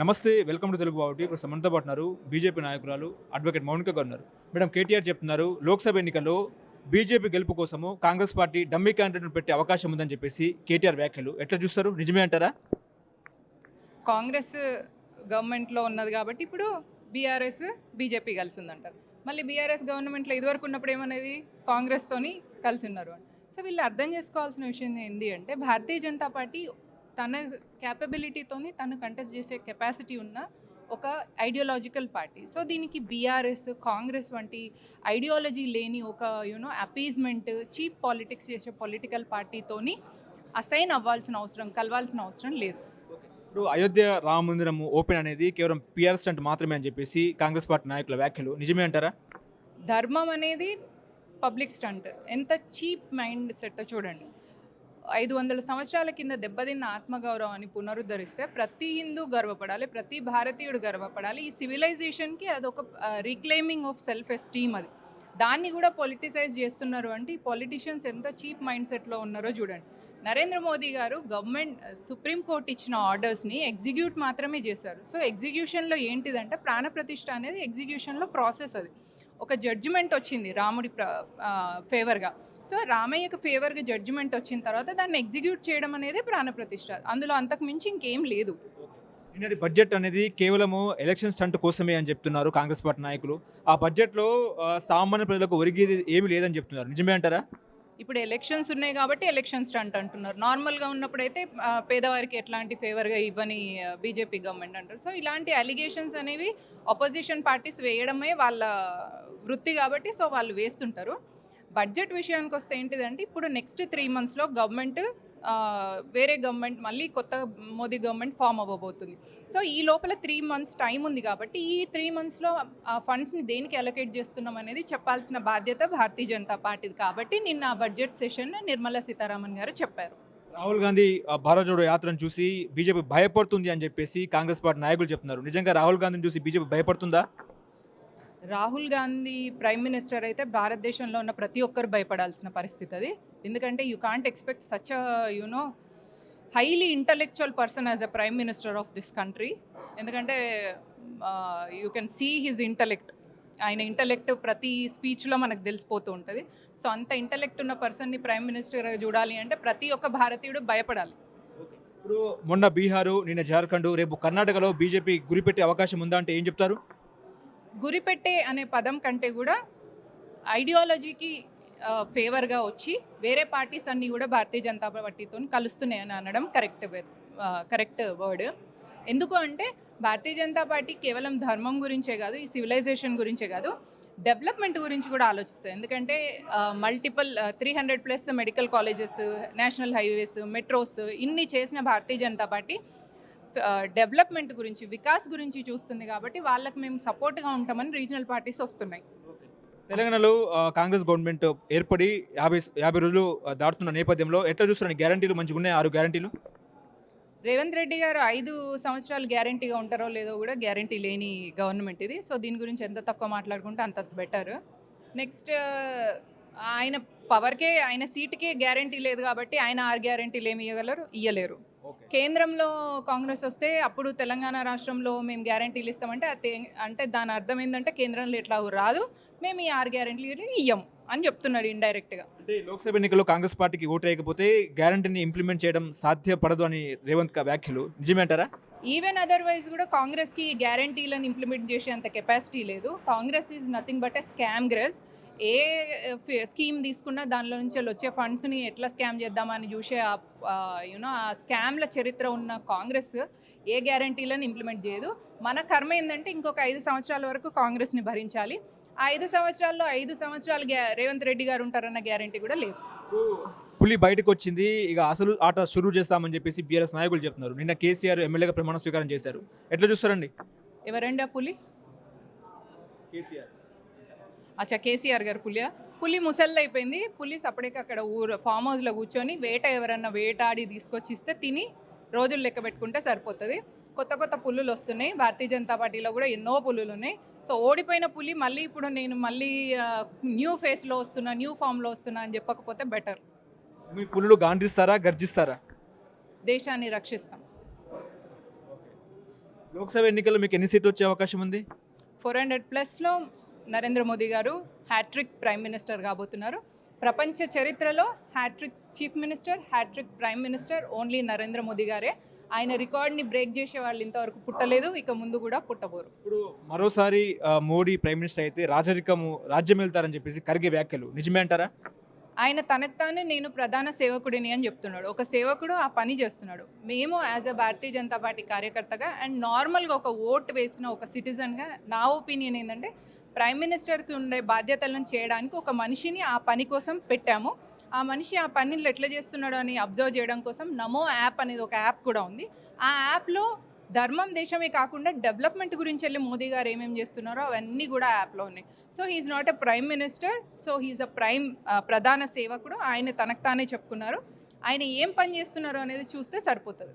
నమస్తే welcome to Telugu బావుటి. ఇప్పుడు మనతో పాటున్నారు బీజేపీ నాయకురాలు అడ్వకేట్ మౌనిక గారు ఉన్నారు. మేడం కేటీఆర్ చెప్తున్నారు లోక్సభ ఎన్నికల్లో బీజేపీ గెలుపు కోసము కాంగ్రెస్ పార్టీ డమ్మీ క్యాండిడేట్ను పెట్టే అవకాశం ఉందని చెప్పేసి కేటీఆర్ వ్యాఖ్యలు. ఎట్లా చూస్తారు? నిజమే అంటారా? కాంగ్రెస్ గవర్నమెంట్లో ఉన్నది కాబట్టి ఇప్పుడు బీఆర్ఎస్ బీజేపీ కలిసి ఉందంటారు మళ్ళీ బీఆర్ఎస్ గవర్నమెంట్లో ఇదివరకు ఉన్నప్పుడు ఏమనేది? కాంగ్రెస్తోని కలిసి ఉన్నారు అని. సో వీళ్ళు అర్థం చేసుకోవాల్సిన విషయం ఏంటి అంటే భారతీయ జనతా పార్టీ తన క్యాపబిలిటీతోని తను కంటెస్ట్ చేసే కెపాసిటీ ఉన్న ఒక ఐడియాలజికల్ పార్టీ సో దీనికి బీఆర్ఎస్ కాంగ్రెస్ వంటి ఐడియాలజీ లేని ఒక you know appeasement cheap politics చేసే పొలిటికల్ పార్టీతోని అసైన్ అవ్వాల్సిన అవసరం కలవాల్సిన అవసరం లేదు. ఇప్పుడు అయోధ్య రామ మందిరం ఓపెన్ అనేది కేవలం పిఆర్ స్టంట్ మాత్రమే అని చెప్పేసి కాంగ్రెస్ పార్టీ నాయకుల వ్యాఖ్యలు. నిజమే అంటారా? ధర్మం అనేది పబ్లిక్ స్టంట్ ఎంత చీప్ మైండ్ సెట్ చూడండి. ఐదు వందల సంవత్సరాల కింద దెబ్బతిన్న ఆత్మగౌరవాన్ని పునరుద్ధరిస్తే ప్రతి హిందూ గర్వపడాలి ప్రతి భారతీయుడు గర్వపడాలి. ఈ సివిలైజేషన్కి అదొక రీక్లెయిమింగ్ ఆఫ్ సెల్ఫ్ ఎస్టీమ్ అది. దాన్ని కూడా పొలిటిసైజ్ చేస్తున్నారు అంటే ఈ పొలిటీషియన్స్ ఎంత చీప్ మైండ్ సెట్లో ఉన్నారో చూడండి. నరేంద్ర మోదీ గారు గవర్నమెంట్ సుప్రీంకోర్టు ఇచ్చిన ఆర్డర్స్ని ఎగ్జిక్యూట్ మాత్రమే చేశారు. సో ఎగ్జిక్యూషన్లో ఏంటిదంటే ప్రాణప్రతిష్ఠ అనేది ఎగ్జిక్యూషన్లో ప్రాసెస్ అది. ఒక జడ్జిమెంట్ వచ్చింది రాముడి ప్ర ఫేవర్గా. సో రామయ్యకు ఫేవర్గా జడ్జిమెంట్ వచ్చిన తర్వాత దాన్ని ఎగ్జిక్యూట్ చేయడం అనేది ప్రాణప్రతిష్ఠ అందులో అంతకు మించి ఇంకేం లేదు. నిన్నటి బడ్జెట్ అనేది కేవలము ఎలక్షన్ స్టంట్ కోసమే అని చెప్తున్నారు కాంగ్రెస్ పార్టీ నాయకులు. ఆ బడ్జెట్లో సామాన్య ప్రజలకు ఒరిగేది ఏమీ లేదని చెప్తున్నారు. నిజమే అంటారా? ఇప్పుడు ఎలక్షన్స్ ఉన్నాయి కాబట్టి ఎలక్షన్ స్టంట్ అంటున్నారు. నార్మల్గా ఉన్నప్పుడైతే పేదవారికి ఎట్లాంటి ఫేవర్గా ఇవ్వని బీజేపీ గవర్నమెంట్ అంటారు. సో ఇలాంటి అలిగేషన్స్ అనేవి అపోజిషన్ పార్టీస్ వేయడమే వాళ్ళ వృత్తి కాబట్టి సో వాళ్ళు వేస్తుంటారు. బడ్జెట్ విషయానికి వస్తే ఏంటిదంటే ఇప్పుడు నెక్స్ట్ త్రీ మంత్స్లో గవర్నమెంట్ వేరే గవర్నమెంట్ మళ్ళీ కొత్త మోదీ గవర్నమెంట్ ఫామ్ అవ్వబోతుంది. సో ఈ లోపల త్రీ మంత్స్ టైం ఉంది కాబట్టి ఈ త్రీ మంత్స్లో ఆ ఫండ్స్ని దేనికి అలొకేట్ చేస్తున్నాం అనేది చెప్పాల్సిన బాధ్యత భారతీయ జనతా పార్టీది కాబట్టి నిన్న ఆ బడ్జెట్ సెషన్ నిర్మలా సీతారామన్ గారు చెప్పారు. రాహుల్ గాంధీ భారత్ జోడో యాత్రను చూసి బీజేపీ భయపడుతుంది అని చెప్పేసి కాంగ్రెస్ పార్టీ నాయకులు చెప్తున్నారు. నిజంగా రాహుల్ గాంధీని చూసి బీజేపీ భయపడుతుందా? రాహుల్ గాంధీ ప్రైమ్ మినిస్టర్ అయితే భారతదేశంలో ఉన్న ప్రతి ఒక్కరు భయపడాల్సిన పరిస్థితి అది. ఎందుకంటే you can't expect such you know highly intellectual person as a prime minister of this country ఎందుకంటే you can see his intellect ఆయన ఇంటలెక్ట్ ప్రతి స్పీచ్లో మనకు తెలిసిపోతూ ఉంటుంది. సో అంత ఇంటలెక్ట్ ఉన్న పర్సన్ని ప్రైమ్ మినిస్టర్ చూడాలి అంటే ప్రతి ఒక్క భారతీయుడు భయపడాలి. ఇప్పుడు మొన్న బీహారు నిన్న జార్ఖండ్ రేపు కర్ణాటకలో బీజేపీ గురిపెట్టే అవకాశం ఉందా అంటే ఏం చెప్తారు? గురిపెట్టే అనే పదం కంటే కూడా ఐడియాలజీకి ఫేవర్గా వచ్చి వేరే పార్టీస్ అన్నీ కూడా భారతీయ జనతా పార్టీతో కలుస్తున్నాయని అనడం కరెక్ట్ కరెక్ట్ వర్డ్. ఎందుకు అంటే భారతీయ జనతా పార్టీ కేవలం ధర్మం గురించే కాదు ఈ సివిలైజేషన్ గురించే కాదు డెవలప్మెంట్ గురించి కూడా ఆలోచిస్తుంది. ఎందుకంటే multiple three hundred plus medical colleges national highways metros ఇన్ని చేసిన భారతీయ జనతా పార్టీ డెవలప్మెంట్ గురించి వికాస్ గురించి చూస్తుంది కాబట్టి వాళ్ళకి మేము సపోర్ట్గా ఉంటామని రీజనల్ పార్టీస్ వస్తున్నాయి. తెలంగాణలో కాంగ్రెస్ గవర్నమెంట్ ఏర్పడి యాభై యాభై రోజులు దాటుతున్న నేపథ్యంలో ఎట్లా చూస్తున్నారు గ్యారంటీలు మంచిగా ఉన్నాయి? ఆరు గ్యారంటీలు? రేవంత్ రెడ్డి గారు ఐదు సంవత్సరాలు గ్యారంటీగా ఉంటారో లేదో కూడా గ్యారంటీ లేని గవర్నమెంట్ ఇది. సో దీని గురించి ఎంత తక్కువ మాట్లాడుకుంటే అంత బెటర్. నెక్స్ట్ ఆయన పవర్కే ఆయన సీటుకే గ్యారంటీ లేదు కాబట్టి ఆయన ఆరు గ్యారంటీలు ఏమి ఇవ్వగలరు? ఇయ్యలేరు. కేంద్రంలో కాంగ్రెస్ వస్తే అప్పుడు తెలంగాణ రాష్ట్రంలో మేము గ్యారంటీలు ఇస్తామంటే అది అంటే దాని అర్థం ఏంటంటే కేంద్రంలో ఎట్లా రాదు మేము ఈ ఆరు గ్యారంటీలు ఇయ్యము అని చెప్తున్నారు ఇండైరెక్ట్గా అంటే లోక్సభ ఎన్నికల్లో కాంగ్రెస్ పార్టీకి ఓటు వేయకపోతే గ్యారంటీని ఇంప్లిమెంట్ చేయడం సాధ్యపడదు అని రేవంత్ కా వ్యాఖ్యలు. నిజమే అంటారా ఈవెన్ అదర్వైజ్ కూడా కాంగ్రెస్కి గ్యారంటీలను ఇంప్లిమెంట్ చేసే అంత కెపాసిటీ లేదు. Congress is nothing but a scamgress A scheme తీసుకున్నా దానిలో నుంచి వచ్చే ఫండ్స్ని ఎట్లా స్కామ్ చేద్దామని చూసే యూనో ఆ స్కామ్ల చరిత్ర ఉన్న కాంగ్రెస్ ఏ గ్యారంటీలను ఇంప్లిమెంట్ చేయదు. మన కర్మ ఏంటంటే ఇంకొక ఐదు సంవత్సరాల వరకు కాంగ్రెస్ని భరించాలి. ఆ ఐదు సంవత్సరాల్లో ఐదు సంవత్సరాలు గ్యా రేవంత్ రెడ్డి గారు ఉంటారన్న గ్యారంటీ కూడా లేదు. పులి బయటకు వచ్చింది ఇక అసలు ఆట షురూ చేస్తామని చెప్పేసి బీఆర్ఎస్ నాయకులు చెప్తున్నారు. నిన్న కేసీఆర్ ఎమ్మెల్యేగా ప్రమాణ స్వీకారం చేశారు. ఎట్లా చూస్తారండి? ఎవరండి ఆ పులి? కేసీఆర్. అచ్చా కేసీఆర్ గారు పులి పులి ముసళ్ళు అయిపోయింది పులి సపరేట్గా అక్కడ ఊరు ఫామ్ హౌస్లో కూర్చొని వేట ఎవరన్నా వేటాడి తీసుకొచ్చి ఇస్తే తిని రోజులు లెక్క పెట్టుకుంటే సరిపోతుంది. కొత్త కొత్త పుల్లులు వస్తున్నాయి. భారతీయ జనతా పార్టీలో కూడా ఎన్నో పుల్లులు ఉన్నాయి. సో ఓడిపోయిన పులి మళ్ళీ ఇప్పుడు నేను మళ్ళీ న్యూ ఫేస్లో వస్తున్నా న్యూ ఫామ్లో వస్తున్నా అని చెప్పకపోతే బెటర్. మీ పులులు గాండ్రిస్తారా గర్జిస్తారా? దేశాన్ని రక్షిస్తాం. లోక్సభ ఎన్నికల్లో మీకు ఎన్ని సీట్లు వచ్చే అవకాశం ఉంది? ఫోర్ హండ్రెడ్ ప్లస్లో నరేంద్ర మోదీ గారు హ్యాట్రిక్ ప్రైమ్ మినిస్టర్ కాబోతున్నారు. ప్రపంచ చరిత్రలో hattrick chief minister hattrick prime minister only Narendra Modi గారే. ఆయన రికార్డ్ని బ్రేక్ చేసే వాళ్ళు ఇంతవరకు పుట్టలేదు ఇక ముందు కూడా పుట్టబోరు. ఇప్పుడు మరోసారి మోడీ ప్రైమ్ మినిస్టర్ అయితే రాజరికము రాజ్యం వెళ్తారని చెప్పేసి కరిగే వ్యాఖ్యలు. నిజమే అంటారా? ఆయన తనకు తానే నేను ప్రధాన సేవకుడిని అని చెప్తున్నాడు. ఒక సేవకుడు ఆ పని చేస్తున్నాడు. మేము as a Bharatiya Janata Party కార్యకర్తగా అండ్ నార్మల్గా ఒక ఓట్ వేసిన ఒక సిటిజన్గా నా ఒపీనియన్ ఏంటంటే ప్రైమ్ మినిస్టర్కి ఉండే బాధ్యతలను చేయడానికి ఒక మనిషిని ఆ పని కోసం పెట్టాము. ఆ మనిషి ఆ పనిని ఎట్లా చేస్తున్నాడు అని అబ్జర్వ్ చేయడం కోసం నమో యాప్ అనేది ఒక యాప్ కూడా ఉంది. ఆ యాప్లో ధర్మం దేశమే కాకుండా డెవలప్మెంట్ గురించి వెళ్ళి మోదీ గారు ఏమేమి చేస్తున్నారో అవన్నీ కూడా యాప్లో ఉన్నాయి. So he's not a prime minister so he's a prime ప్రధాన సేవకుడు. ఆయన తనకు తానే చెప్పుకున్నారు. ఆయన ఏం పని చేస్తున్నారు అనేది చూస్తే సరిపోతుంది.